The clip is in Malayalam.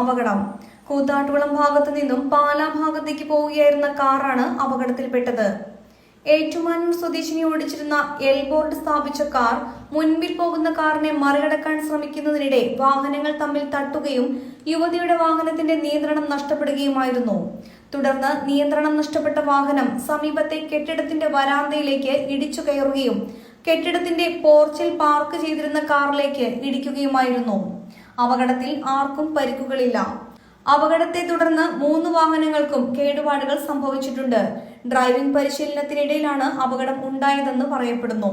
അപകടം. കൂത്താട്ടുകുളം ഭാഗത്തു നിന്നും പാലാ ഭാഗത്തേക്ക് പോവുകയായിരുന്ന കാറാണ് അപകടത്തിൽപ്പെട്ടത്. ഏറ്റുമാനൂർ സ്വദേശിനി ഓടിച്ചിരുന്ന എൽബോർഡ് സ്ഥാപിച്ച കാർ മുൻപിൽ പോകുന്ന കാറിനെ മറികടക്കാൻ ശ്രമിക്കുന്നതിനിടെ വാഹനങ്ങൾ തമ്മിൽ തട്ടുകയും യുവതിയുടെ വാഹനത്തിന്റെ നിയന്ത്രണം നഷ്ടപ്പെടുകയുമായിരുന്നു. തുടർന്ന് നിയന്ത്രണം നഷ്ടപ്പെട്ട വാഹനം സമീപത്തെ കെട്ടിടത്തിന്റെ വരാന്തയിലേക്ക് ഇടിച്ചു കയറുകയും കെട്ടിടത്തിന്റെ പോർച്ചിൽ പാർക്ക് ചെയ്തിരുന്ന കാറിലേക്ക് ഇടിക്കുകയുമായിരുന്നു. അപകടത്തിൽ ആർക്കും പരിക്കുകളില്ല. അപകടത്തെ തുടർന്ന് മൂന്ന് വാഹനങ്ങൾക്കും കേടുപാടുകൾ സംഭവിച്ചിട്ടുണ്ട്. ഡ്രൈവിംഗ് പരിശീലനത്തിനിടയിലാണ് അപകടം ഉണ്ടായതെന്ന് പറയപ്പെടുന്നു.